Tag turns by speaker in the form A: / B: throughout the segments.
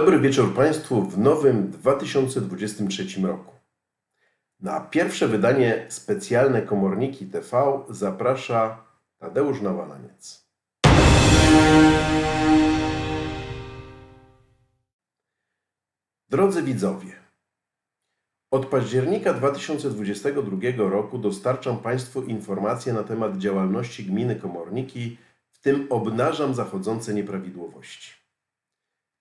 A: Dobry wieczór Państwu w nowym 2023 roku. Na pierwsze wydanie specjalne Komorniki TV zaprasza Tadeusz Nawalaniec. Drodzy widzowie, od października 2022 roku dostarczam Państwu informacje na temat działalności gminy Komorniki, w tym obnażam zachodzące nieprawidłowości.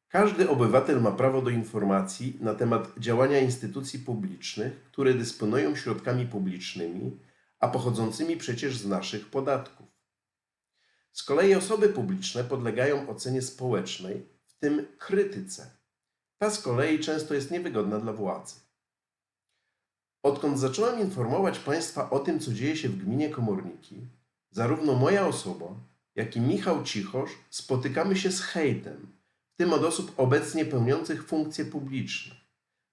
A: Każdy obywatel ma prawo do informacji na temat działania instytucji publicznych, które dysponują środkami publicznymi, a pochodzącymi przecież z naszych podatków. Z kolei osoby publiczne podlegają ocenie społecznej, w tym krytyce. Ta z kolei często jest niewygodna dla władzy. Odkąd zacząłem informować Państwa o tym, co dzieje się w gminie Komorniki, zarówno moja osoba, jak i Michał Cichosz spotykamy się z hejtem, tym od osób obecnie pełniących funkcje publiczne.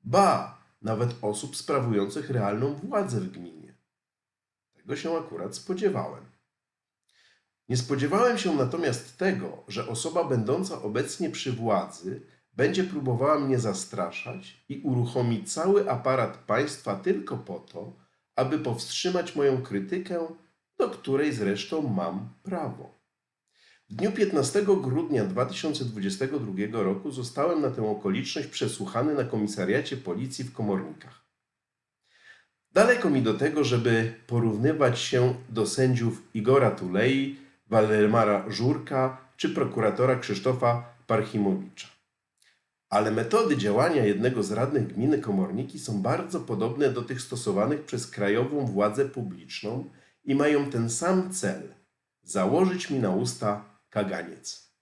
A: Ba, nawet osób sprawujących realną władzę w gminie. Tego się akurat spodziewałem. Nie spodziewałem się natomiast tego, że osoba będąca obecnie przy władzy będzie próbowała mnie zastraszać i uruchomi cały aparat państwa tylko po to, aby powstrzymać moją krytykę, do której zresztą mam prawo. W dniu 15 grudnia 2022 roku zostałem na tę okoliczność przesłuchany na komisariacie policji w Komornikach. Daleko mi do tego, żeby porównywać się do sędziów Igora Tulei, Waldemara Żurka czy prokuratora Krzysztofa Parchimowicza. Ale metody działania jednego z radnych gminy Komorniki są bardzo podobne do tych stosowanych przez krajową władzę publiczną i mają ten sam cel założyć mi na usta kaganiec.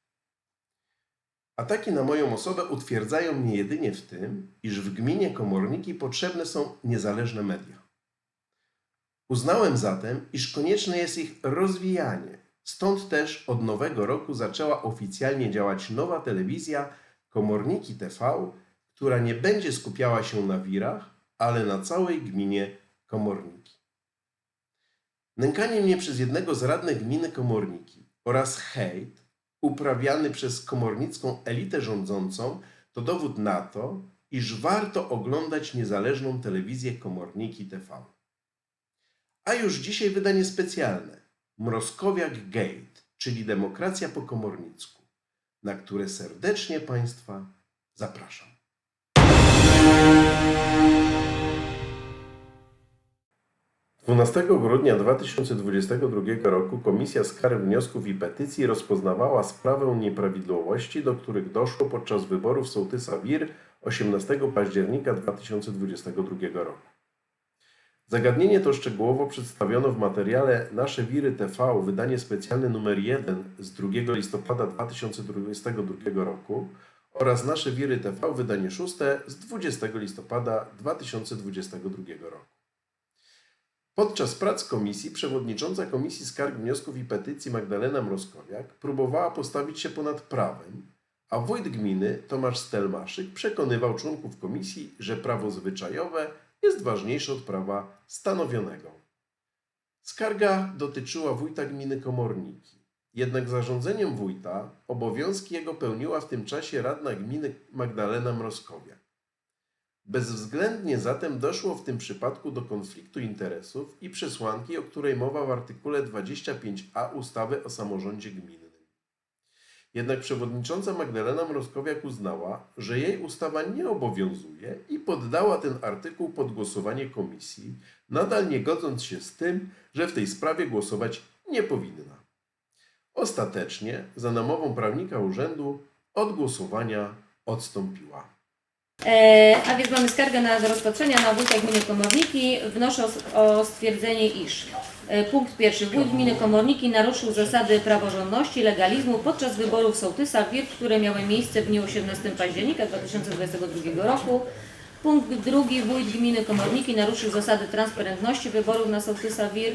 A: Ataki na moją osobę utwierdzają mnie jedynie w tym, iż w gminie Komorniki potrzebne są niezależne media. Uznałem zatem, iż konieczne jest ich rozwijanie. Stąd też od nowego roku zaczęła oficjalnie działać nowa telewizja Komorniki TV, która nie będzie skupiała się na wirach, ale na całej gminie Komorniki. Nękanie mnie przez jednego z radnych gminy Komorniki oraz hejt uprawiany przez komornicką elitę rządzącą to dowód na to, iż warto oglądać niezależną telewizję Komorniki TV. A już dzisiaj wydanie specjalne Mrozkowiak Gate, czyli demokracja po komornicku, na które serdecznie Państwa zapraszam. Dwunastego grudnia 2022 roku Komisja Skarg, Wniosków i Petycji rozpoznawała sprawę nieprawidłowości, do których doszło podczas wyborów sołtysa WIR 18 października 2022 roku. Zagadnienie to szczegółowo przedstawiono w materiale Nasze Wiry TV, wydanie specjalne numer 1 z 2 listopada 2022 roku oraz Nasze Wiry TV, wydanie 6 z 20 listopada 2022 roku. Podczas prac komisji przewodnicząca Komisji Skarg, Wniosków i Petycji Magdalena Mrozkowiak próbowała postawić się ponad prawem, a wójt gminy Tomasz Stelmaszyk przekonywał członków komisji, że prawo zwyczajowe jest ważniejsze od prawa stanowionego. Skarga dotyczyła wójta gminy Komorniki. Jednak zarządzeniem wójta obowiązki jego pełniła w tym czasie radna gminy Magdalena Mrozkowiak. Bezwzględnie zatem doszło w tym przypadku do konfliktu interesów i przesłanki, o której mowa w artykule 25a ustawy o samorządzie gminnym. Jednak przewodnicząca Magdalena Mrozkowiak uznała, że jej ustawa nie obowiązuje i poddała ten artykuł pod głosowanie komisji, nadal nie godząc się z tym, że w tej sprawie głosować nie powinna. Ostatecznie, za namową prawnika urzędu, od głosowania odstąpiła.
B: E, a więc mamy skargę na, rozpatrzenia na wójta gminy Komorniki. Wnoszę o, o stwierdzenie, iż e, punkt pierwszy. Wójt gminy Komorniki naruszył zasady praworządności, legalizmu podczas wyborów sołtysa WIR, które miały miejsce w dniu 18 października 2022 roku. Punkt drugi. Wójt gminy Komorniki naruszył zasady transparentności wyborów na sołtysa WIR.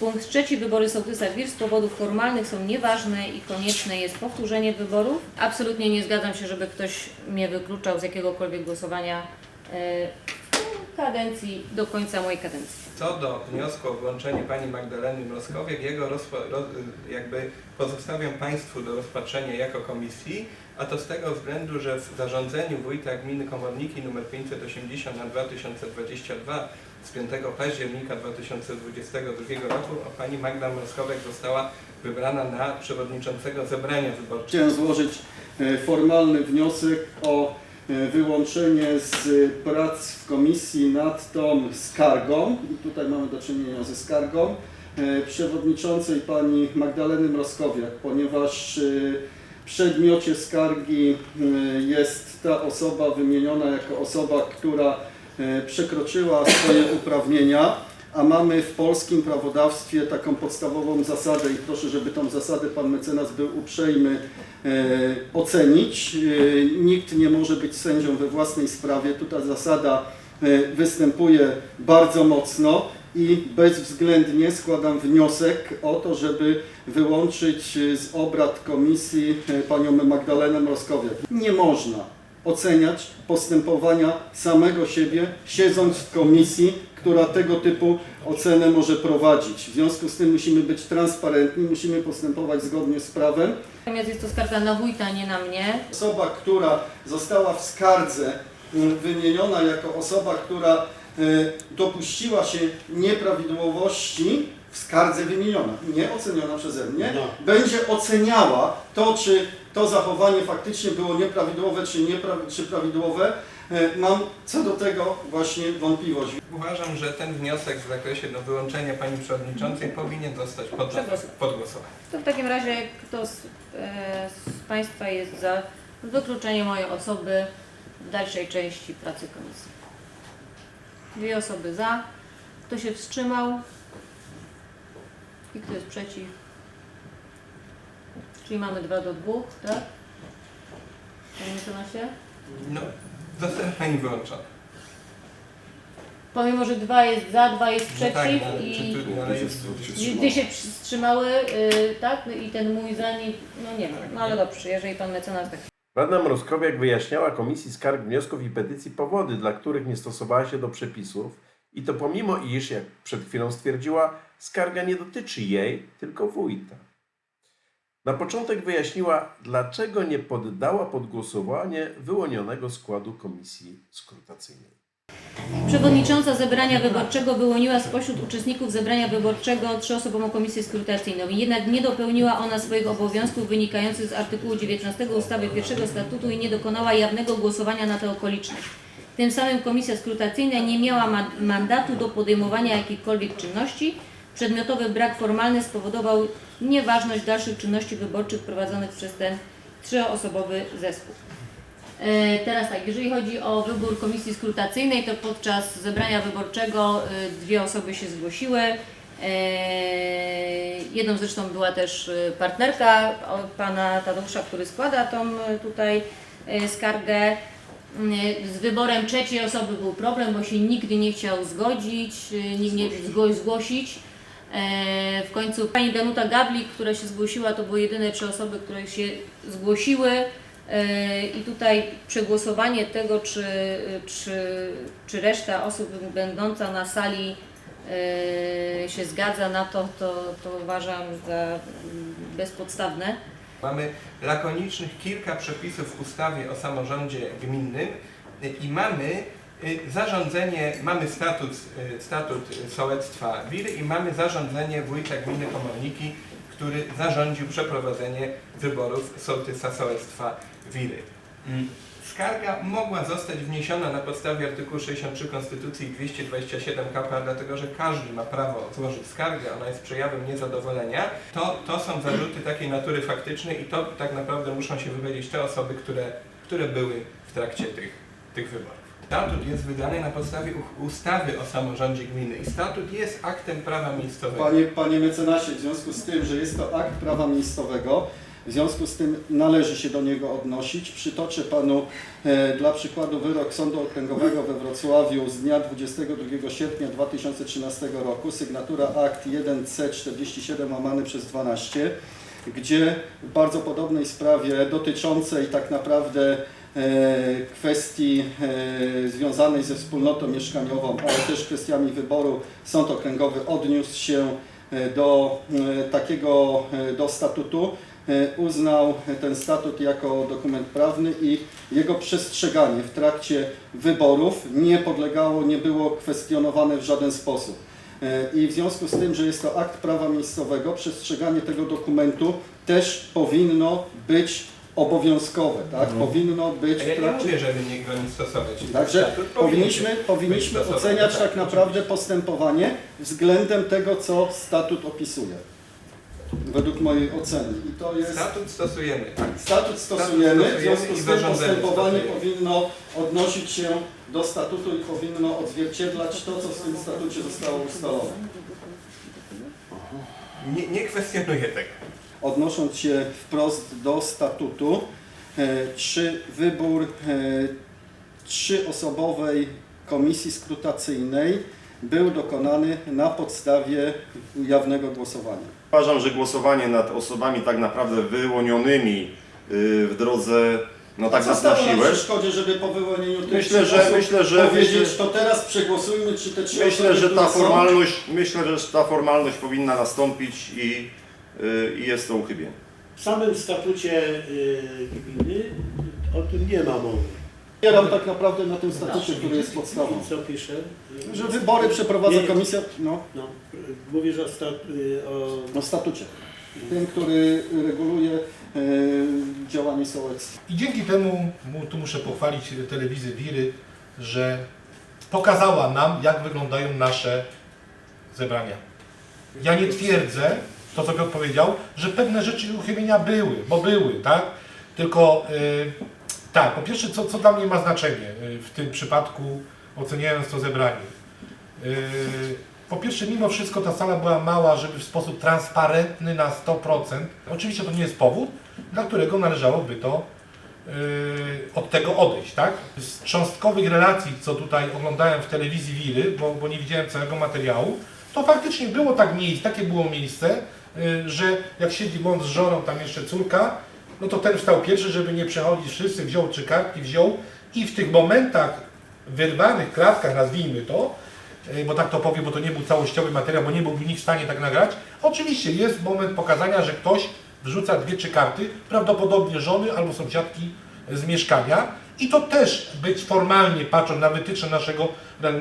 B: Punkt trzeci. Wybory sołtysa WIR z powodów formalnych są nieważne i konieczne jest powtórzenie wyborów. Absolutnie nie zgadzam się, żeby ktoś mnie wykluczał z jakiegokolwiek głosowania e, kadencji, do końca mojej kadencji.
C: Co do wniosku o włączenie pani Magdaleny Mroskowiak, jego jakby pozostawiam Państwu do rozpatrzenia jako komisji, a to z tego względu, że w zarządzeniu wójta gminy Komorniki nr 580 na 2022 z 5 października 2022 roku pani Magda Mroskowiak została wybrana na przewodniczącego zebrania wyborczego.
D: Chciałem złożyć e, formalny wniosek o e, wyłączenie z prac w komisji nad tą skargą. I tutaj mamy do czynienia ze skargą e, przewodniczącej pani Magdaleny Mroskowiak, ponieważ w przedmiocie skargi jest ta osoba wymieniona jako osoba, która przekroczyła swoje uprawnienia, a mamy w polskim prawodawstwie taką podstawową zasadę i proszę, żeby tą zasadę pan mecenas był uprzejmy e, ocenić. E, nikt nie może być sędzią we własnej sprawie. Tu ta zasada e, występuje bardzo mocno i bezwzględnie składam wniosek o to, żeby wyłączyć e, z obrad komisji e, panią Magdalenę Mroskowiak. Nie można oceniać postępowania samego siebie, siedząc w komisji, która tego typu ocenę może prowadzić. W związku z tym musimy być transparentni, musimy postępować zgodnie z prawem.
B: Natomiast jest to skarga na wójta, nie na mnie.
D: Osoba, która została w skardze mm, wymieniona jako osoba, która y, dopuściła się nieprawidłowości w skardze wymieniona, nie oceniona przeze mnie, będzie oceniała to, czy to zachowanie faktycznie było nieprawidłowe, czy, niepra- czy prawidłowe. Y, Mam co do tego właśnie wątpliwość.
C: Uważam, że ten wniosek w zakresie no, wyłączenia pani przewodniczącej powinien zostać poddany pod głosowanie.
B: To w takim razie kto z, e, z Państwa jest za wykluczeniem mojej osoby w dalszej części pracy komisji? Dwie osoby za. Kto się wstrzymał? I kto jest przeciw? Czyli mamy dwa do dwóch, tak? Panie mecenasie?
C: No, zostanie pani wyłączona.
B: Pomimo, że dwa jest za, dwa jest
C: No
B: przeciw
C: tak, no, ale
B: i
C: czy tu, ale jest,
B: i dwie się wstrzymały, y, tak? I ten mój za nie, no nie wiem, no ale dobrze, jeżeli pan mecenas tak
A: Radna Mroskowiak wyjaśniała Komisji Skarg, Wniosków i Petycji powody, dla których nie stosowała się do przepisów i to pomimo iż, jak przed chwilą stwierdziła, skarga nie dotyczy jej, tylko wójta. Na początek wyjaśniła, dlaczego nie poddała pod głosowanie wyłonionego składu Komisji Skrutacyjnej.
B: Przewodnicząca zebrania wyborczego wyłoniła spośród uczestników zebrania wyborczego trzyosobową komisję skrutacyjną. Jednak nie dopełniła ona swoich obowiązków wynikających z artykułu 19 ustawy 1 statutu i nie dokonała jawnego głosowania na tę okoliczność. Tym samym komisja skrutacyjna nie miała ma mandatu do podejmowania jakichkolwiek czynności. Przedmiotowy brak formalny spowodował nieważność dalszych czynności wyborczych prowadzonych przez ten trzyosobowy zespół. E, Teraz tak, jeżeli chodzi o wybór komisji skrutacyjnej, to podczas zebrania wyborczego e, dwie osoby się zgłosiły. E, Jedną zresztą była też partnerka pana Tadeusza, który składa tą tutaj skargę. Z wyborem trzeciej osoby był problem, bo się nigdy nie chciał zgodzić, nikt nie zgłosić. E, W końcu pani Danuta Gablik, która się zgłosiła, to były jedyne trzy osoby, które się zgłosiły. E, I tutaj przegłosowanie tego, czy, czy, czy reszta osób będąca na sali e, się zgadza na to, to, to uważam za bezpodstawne.
C: Mamy lakonicznych kilka przepisów w ustawie o samorządzie gminnym i mamy zarządzenie, mamy statut, y, statut sołectwa Wiry i mamy zarządzenie wójta gminy Komorniki, który zarządził przeprowadzenie wyborów sołtysa sołectwa Wiry. Mm. Skarga mogła zostać wniesiona na podstawie artykułu 63 Konstytucji i 227 KPA, dlatego że każdy ma prawo złożyć skargę, ona jest przejawem niezadowolenia. To, to są zarzuty takiej natury faktycznej i to tak naprawdę muszą się wypowiedzieć te osoby, które, które były w trakcie tych, tych wyborów. Statut jest wydany na podstawie ustawy o samorządzie gminy i statut jest aktem prawa miejscowego.
D: Panie, panie mecenasie, w związku z tym, że jest to akt prawa miejscowego, w związku z tym należy się do niego odnosić. Przytoczę panu e, dla przykładu wyrok Sądu Okręgowego we Wrocławiu z dnia 22 sierpnia 2013 roku, sygnatura akt 1C47 łamany przez 12, gdzie w bardzo podobnej sprawie dotyczącej tak naprawdę kwestii e, związanej ze wspólnotą mieszkaniową, ale też kwestiami wyboru sąd okręgowy odniósł się e, do e, takiego, e, do statutu, e, uznał ten statut jako dokument prawny i jego przestrzeganie w trakcie wyborów nie podlegało, nie było kwestionowane w żaden sposób. E, I w związku z tym, że jest to akt prawa miejscowego, przestrzeganie tego dokumentu też powinno być obowiązkowe, tak? Powinno być
C: A
D: w
C: ja nie mówię, żeby nie go nie stosować.
D: Także
C: Statut
D: powinniśmy, powinniśmy oceniać
C: tak,
D: tak naprawdę postępowanie względem tego, co statut opisuje. Według mojej oceny. I to jest...
C: Statut stosujemy. tak.
D: Statut stosujemy, w
C: stosujemy
D: związku z tym postępowanie
C: stosujemy.
D: powinno odnosić się do statutu i powinno odzwierciedlać to, co w tym statucie zostało ustalone.
C: Nie, nie kwestionuję tego.
D: Odnosząc się wprost do statutu, e, czy wybór e, trzyosobowej komisji skrutacyjnej był dokonany na podstawie jawnego głosowania?
E: Uważam, że głosowanie nad osobami tak naprawdę wyłonionymi y, w drodze, no tak na siłę,
D: przeszkodzie, żeby po wyłonieniu tych
E: Myślę, że- myślę, że-
D: powiedzieć,
E: myślę-
D: to teraz przegłosujmy, czy te trzy
E: myślę, że ta formalność, myślę, że ta formalność powinna nastąpić i, i jest to uchybienie.
F: W samym statucie y, gminy o tym nie ma mowy.
D: Opieram tak naprawdę na tym statucie, który jest podstawą.
F: I co pisze? Y,
D: Że wybory przeprowadza
F: Nie,
D: komisja, no,
F: No, y, mówisz o, stat, y, o
D: no statucie. Tym, który reguluje e, działanie sołectwa.
G: I dzięki temu, mu- tu muszę pochwalić telewizję Wiry, że pokazała nam, jak wyglądają nasze zebrania. Ja nie twierdzę, to co Piotr powiedział, że pewne rzeczy uchybienia były, bo były, tak? Tylko y, tak, po pierwsze, co, co dla mnie ma znaczenie y, w tym przypadku, oceniając to zebranie. Y, po pierwsze, mimo wszystko ta sala była mała, żeby w sposób transparentny na 100%. Oczywiście to nie jest powód, dla którego należałoby to yy, od tego odejść, tak? Z cząstkowych relacji, co tutaj oglądałem w telewizji Wiry, bo, bo nie widziałem całego materiału, to faktycznie było tak miejsce, takie było miejsce, yy, że jak siedzi mąż z żoną, tam jeszcze córka, no to ten wstał pierwszy, żeby nie przechodzić wszyscy, wziął trzy kartki, wziął i w tych momentach wyrwanych klatkach, nazwijmy to, yy, bo tak to powiem, bo to nie był całościowy materiał, bo nie byłby nikt w stanie tak nagrać. Oczywiście jest moment pokazania, że ktoś wrzuca dwie, trzy karty, prawdopodobnie żony albo sąsiadki z mieszkania i to też być formalnie, patrząc na wytyczne naszego,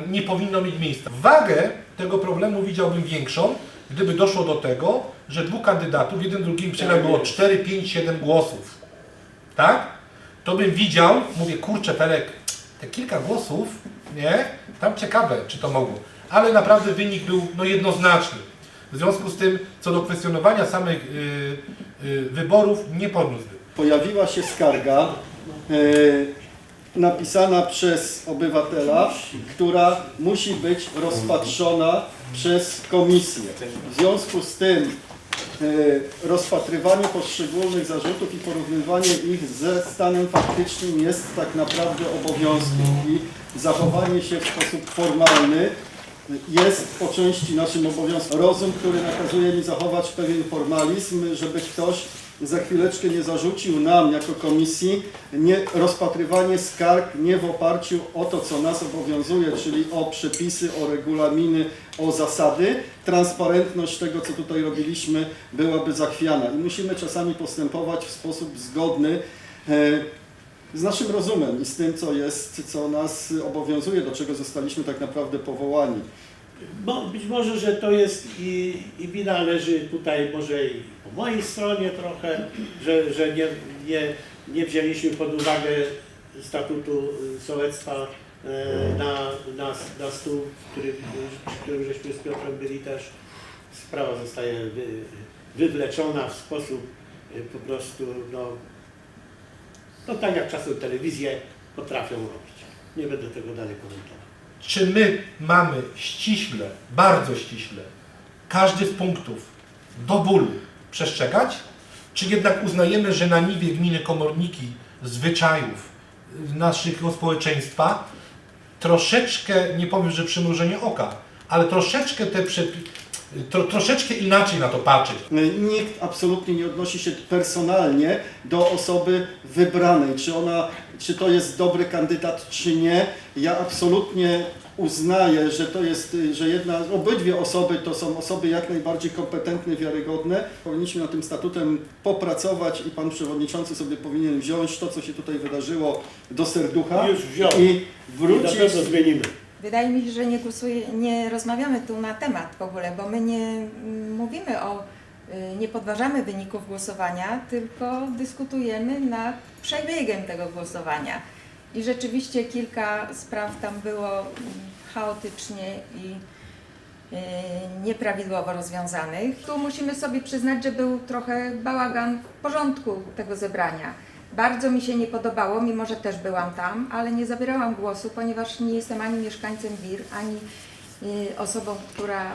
G: nie powinno mieć miejsca. Wagę tego problemu widziałbym większą, gdyby doszło do tego, że dwóch kandydatów, jeden drugim przyjmie było 4, 5, 7 głosów. Tak? To bym widział, mówię, kurczę, Pelek, te kilka głosów, nie? Tam ciekawe, czy to mogło. Ale naprawdę wynik był no, jednoznaczny. W związku z tym, co do kwestionowania samych y, y, wyborów, nie podniósłbym.
D: Pojawiła się skarga e, napisana przez obywatela, która musi być rozpatrzona przez komisję. W związku z tym e, rozpatrywanie poszczególnych zarzutów i porównywanie ich ze stanem faktycznym jest tak naprawdę obowiązkiem i zachowanie się w sposób formalny jest po części naszym obowiązkiem. Rozum, który nakazuje mi zachować pewien formalizm, żeby ktoś za chwileczkę nie zarzucił nam jako komisji nie, rozpatrywanie skarg nie w oparciu o to, co nas obowiązuje, czyli o przepisy, o regulaminy, o zasady. Transparentność tego, co tutaj robiliśmy, byłaby zachwiana i musimy czasami postępować w sposób zgodny e, z naszym rozumem i z tym, co jest, co nas obowiązuje, do czego zostaliśmy tak naprawdę powołani.
F: Mo, być może, że to jest i, i wina leży tutaj może i po mojej stronie trochę, że, że nie, nie, nie wzięliśmy pod uwagę statutu sołectwa e, na, na, na stół, który, przy którym żeśmy z Piotrem byli też. Sprawa zostaje wy, wywleczona w sposób y, po prostu, no, no tak jak czasem telewizje potrafią robić. Nie będę tego dalej komentował.
G: Czy my mamy ściśle, bardzo ściśle, każdy z punktów do bólu przestrzegać? Czy jednak uznajemy, że na niwie gminy komorniki zwyczajów naszego społeczeństwa troszeczkę, nie powiem, że przymrużenie oka, ale troszeczkę te tro, troszeczkę inaczej na to patrzeć.
D: Nikt absolutnie nie odnosi się personalnie do osoby wybranej, czy ona, czy to jest dobry kandydat, czy nie. Ja absolutnie uznaję, że to jest, że jedna, obydwie osoby to są osoby jak najbardziej kompetentne, wiarygodne. Powinniśmy nad tym statutem popracować i pan przewodniczący sobie powinien wziąć to, co się tutaj wydarzyło do serducha
F: Już wziął.
D: i
F: I na
D: wrócić
F: pewno zmienimy.
H: Wydaje mi się, że nie, głosuje, nie rozmawiamy tu na temat w ogóle, bo my nie mm, mówimy o, y, nie podważamy wyników głosowania, tylko dyskutujemy nad przebiegiem tego głosowania. I rzeczywiście kilka spraw tam było mm, chaotycznie i y, nieprawidłowo rozwiązanych. Tu musimy sobie przyznać, że był trochę bałagan w porządku tego zebrania. Bardzo mi się nie podobało, mimo że też byłam tam, ale nie zabierałam głosu, ponieważ nie jestem ani mieszkańcem WIR, ani y, osobą, która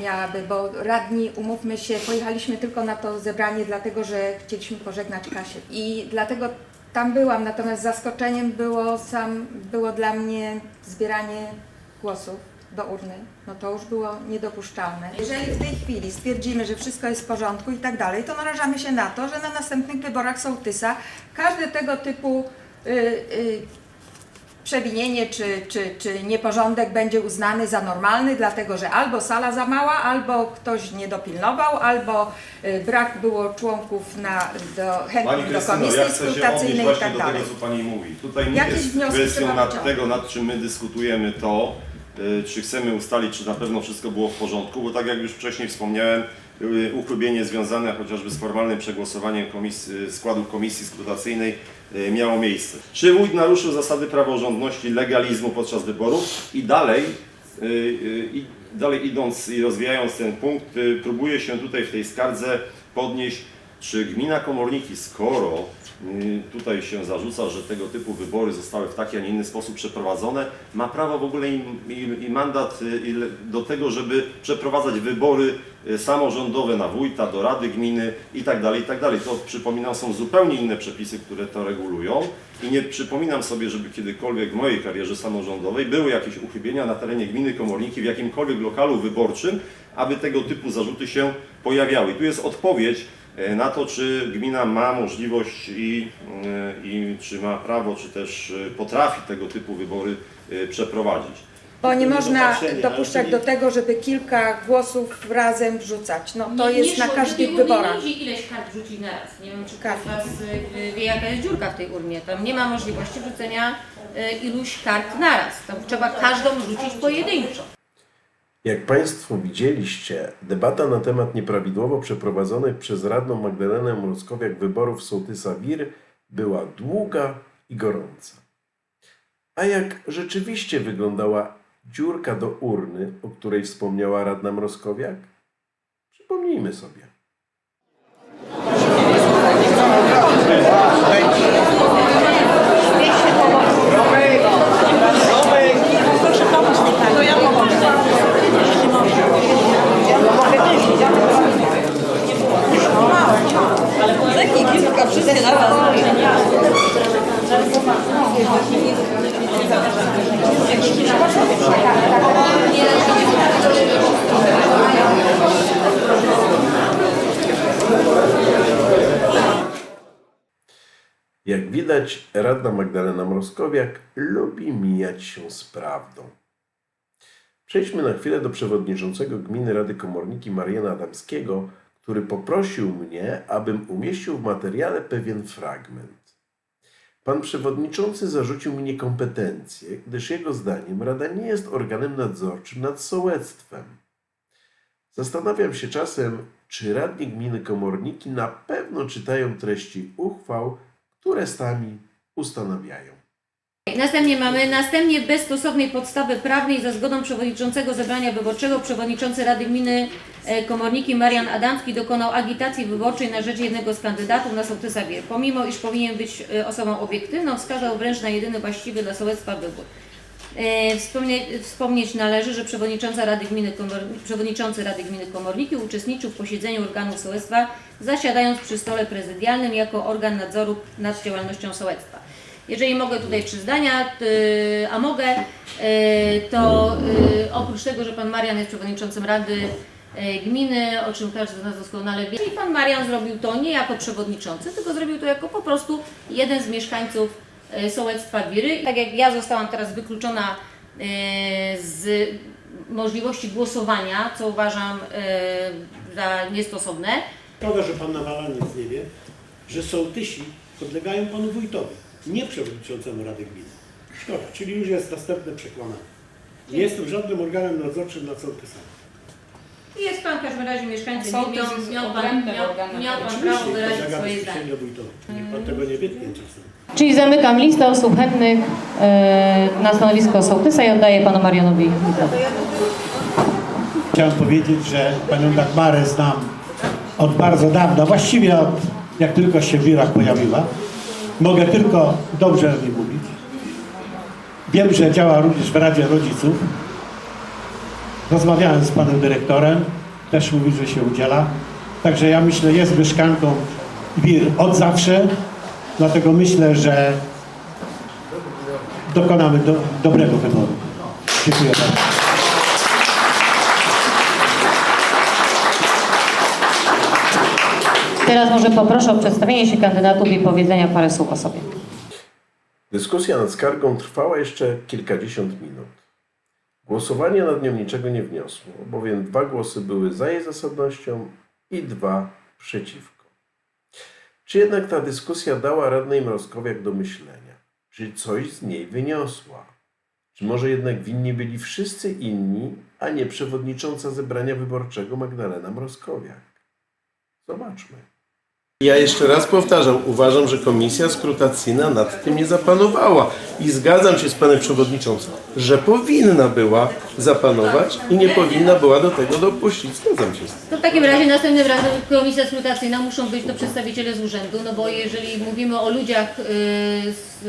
H: miałaby, bo radni, umówmy się, pojechaliśmy tylko na to zebranie, dlatego że chcieliśmy pożegnać Kasię. I dlatego tam byłam, natomiast zaskoczeniem było, sam, było dla mnie zbieranie głosów do urny, no to już było niedopuszczalne. Jeżeli w tej chwili stwierdzimy, że wszystko jest w porządku i tak dalej, to narażamy się na to, że na następnych wyborach sołtysa każdy tego typu y, y, przewinienie czy, czy, czy nieporządek będzie uznany za normalny, dlatego że albo sala za mała, albo ktoś nie dopilnował, albo y, brak było członków na, do,
E: Pani
H: chętnych do komisji
E: ja
H: skrutacyjnej i tak
E: do
H: dalej.
E: tego, co Pani mówi. Tutaj nie
H: Jakieś
E: jest
H: wnioski
E: kwestią nad tego, nad czym my dyskutujemy to, czy chcemy ustalić, czy na pewno wszystko było w porządku, bo tak jak już wcześniej wspomniałem, y, uchybienie związane chociażby z formalnym przegłosowaniem komisji, składu komisji skrutacyjnej miało miejsce. Czy wójt naruszył zasady praworządności, legalizmu podczas wyborów i dalej, i dalej idąc i rozwijając ten punkt, próbuje się tutaj w tej skardze podnieść, czy gmina Komorniki, skoro tutaj się zarzuca, że tego typu wybory zostały w taki, a nie inny sposób przeprowadzone, ma prawo w ogóle i, i, i mandat y, i do tego, żeby przeprowadzać wybory y, samorządowe na wójta, do rady gminy i tak dalej, i tak. To przypominam, są zupełnie inne przepisy, które to regulują i nie przypominam sobie, żeby kiedykolwiek w mojej karierze samorządowej były jakieś uchybienia na terenie gminy Komorniki w jakimkolwiek lokalu wyborczym, aby tego typu zarzuty się pojawiały. I tu jest odpowiedź na to, czy gmina ma możliwość i, e, i czy ma prawo, czy też e, potrafi tego typu wybory e, przeprowadzić.
H: Bo nie można dopuszczać do tego, żeby kilka głosów razem wrzucać. No to
B: Nie-
H: jest
B: nie
H: na każdych wyborach.
B: Nie idzie ileś kart rzucić na raz. Nie wiem, czy ktoś
H: Tak.
B: z Was y, wie, jaka jest dziurka w tej urnie. Tam nie ma możliwości rzucenia y, iluś kart na raz. Tam trzeba każdą rzucić pojedynczo.
A: Jak Państwo widzieliście, debata na temat nieprawidłowo przeprowadzonych przez radną Magdalenę Mrozkowiak wyborów sołtysa WIR była długa i gorąca. A jak rzeczywiście wyglądała dziurka do urny, o której wspomniała radna Mrozkowiak? Przypomnijmy sobie. Jak widać, radna Magdalena Mrozkowiak lubi mijać się z prawdą. Przejdźmy na chwilę do przewodniczącego Gminy Rady Komorniki Mariana Adamskiego, który poprosił mnie, abym umieścił w materiale pewien fragment. Pan przewodniczący zarzucił mi niekompetencje, gdyż jego zdaniem Rada nie jest organem nadzorczym nad sołectwem. Zastanawiam się czasem, czy radni gminy Komorniki na pewno czytają treści uchwał, które sami ustanawiają.
B: Następnie mamy następnie bez stosownej podstawy prawnej za zgodą przewodniczącego zebrania wyborczego przewodniczący Rady Gminy e, Komorniki Marian Adamski dokonał agitacji wyborczej na rzecz jednego z kandydatów na sołtysa Wier. Pomimo iż powinien być e, osobą obiektywną, wskazał wręcz na jedyny właściwy dla sołectwa wybór. E, Wspomnie, wspomnieć należy, że przewodnicząca Rady Gminy Komor, przewodniczący Rady Gminy Komorniki uczestniczył w posiedzeniu organów sołectwa, zasiadając przy stole prezydialnym jako organ nadzoru nad działalnością sołectwa. Jeżeli mogę tutaj trzy zdania, t- a mogę, e, to e, oprócz tego, że pan Marian jest przewodniczącym Rady gminy, o czym każdy z nas doskonale wie. I pan Marian zrobił to nie jako przewodniczący, tylko zrobił to jako po prostu jeden z mieszkańców sołectwa Wiry. Tak jak ja zostałam teraz wykluczona z możliwości głosowania, co uważam za niestosowne,
F: Szkoda, że pan Nawala nic nie wie, że sołtysi podlegają panu wójtowi, nie przewodniczącemu Rady Gminy. Szkoda, czyli już jest następne przekłamanie. Nie jestem żadnym organem nadzorczym nad sołtysami.
B: Jest Pan w każdym razie mieszkańcem,
I: Sołtys
B: miał,
I: jest
B: miał Pan, miał, miał pan
F: Oczywiście,
B: prawo wyrazić swoje zdanie.
F: Niech pan tego nie wytnie czasem.
B: Czyli zamykam listę osób chętnych e, na stanowisko sołtysa i oddaję Panu Marianowi.
F: Chciałem powiedzieć, że panią Dagmarę znam od bardzo dawna, właściwie od jak tylko się w biurach pojawiła. Mogę tylko dobrze o niej mówić. Wiem, że działa również w Radzie Rodziców. Rozmawiałem z panem dyrektorem, też mówi, że się udziela. Także ja myślę, jest mieszkanką Wir od zawsze, dlatego myślę, że dokonamy do, dobrego wyboru. Dziękuję bardzo.
B: Teraz może poproszę o przedstawienie się kandydatów i powiedzenia parę słów o sobie.
A: Dyskusja nad skargą trwała jeszcze kilkadziesiąt minut. Głosowanie nad nią niczego nie wniosło, bowiem dwa głosy były za jej zasadnością i dwa przeciwko. Czy jednak ta dyskusja dała radnej Mrozkowiak do myślenia? Czy coś z niej wyniosła? Czy może jednak winni byli wszyscy inni, a nie przewodnicząca zebrania wyborczego Magdalena Mrozkowiak? Zobaczmy. Ja jeszcze raz powtarzam, uważam, że komisja skrutacyjna nad tym nie zapanowała. I zgadzam się z panem przewodniczącym, że powinna była zapanować i nie powinna była do tego dopuścić. Zgadzam się z tym.
B: To w takim razie następnym razem komisja skrutacyjna muszą być to przedstawiciele z urzędu, no bo jeżeli mówimy o ludziach, y, z,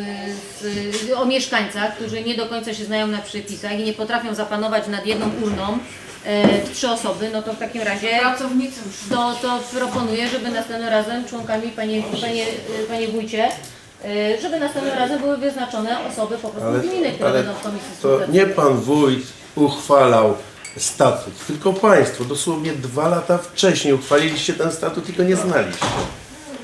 B: z, o mieszkańcach, którzy nie do końca się znają na przepisach i nie potrafią zapanować nad jedną urną y, w trzy osoby, no to w takim razie
I: Pracownicy
B: to, to proponuję, żeby następnym razem członkami, panie, panie, panie wójcie, y, żeby następnym razem były wyznaczone osoby po prostu
A: Ale,
B: gminy, które
A: ale
B: będą w komisji
A: to nie pan wójt uchwalał statut, tylko państwo. Dosłownie dwa lata wcześniej uchwaliliście ten statut i go nie znaliście.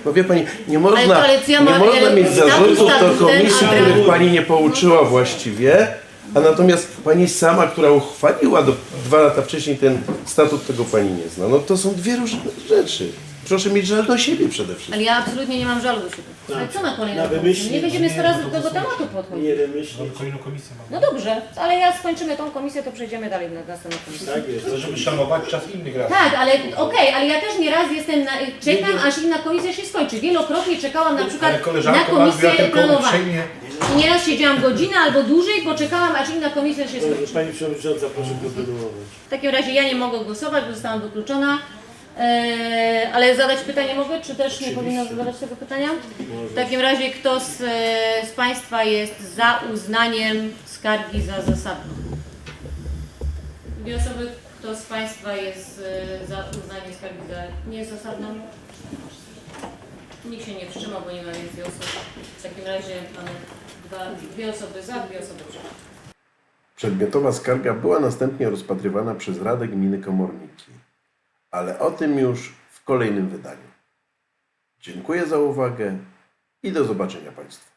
A: No wie pani, nie można,
B: Ale- ale co ja
A: nie
B: mam-
A: można
B: ale
A: mieć
B: statut
A: zarzutów do komisji,
B: ale-
A: których pani nie pouczyła właściwie, a natomiast pani sama, która uchwaliła do, dwa lata wcześniej ten statut, tego pani nie zna. No to są dwie różne rzeczy. Proszę mieć żal do siebie przede wszystkim.
B: Ale ja absolutnie nie mam żalu do siebie. Ale co na kolejną
F: Na
B: komisję? Nie będziemy 100 razy do tego tematu podchodzić.
F: Nie wymyślić.
G: Kolejną komisję mamy.
B: No dobrze, ale ja skończymy tą komisję, to przejdziemy dalej na następną komisję.
F: Tak jest.
G: To żeby szanować czas innych rad.
B: Tak, ale okej, ale ja też nieraz jestem na, czekam, aż inna komisja się skończy. Wielokrotnie czekałam na przykład
G: Ale
B: na
G: koleżanko
B: komisję
G: tylko
B: planowania.
G: uprzejmie
B: I nieraz siedziałam godzinę albo dłużej, poczekałam, aż inna komisja się skończy.
F: Pani Przewodnicząca, proszę kontynuować.
B: W takim razie ja nie mogę głosować, bo zostałam wykluczona. Eee, ale zadać pytanie mogę, czy też nie powinno zadawać tego pytania? W takim razie kto z, e, z Państwa jest za uznaniem skargi za zasadną? Dwie osoby, kto z Państwa jest e, za uznaniem skargi za niezasadną? Nikt się nie wstrzymał, bo nie ma więcej osób. W takim razie mamy dwa, dwie osoby za, dwie osoby przeciw.
A: Przedmiotowa skarga była następnie rozpatrywana przez Radę Gminy Komorniki, ale o tym już w kolejnym wydaniu. Dziękuję za uwagę i do zobaczenia Państwu.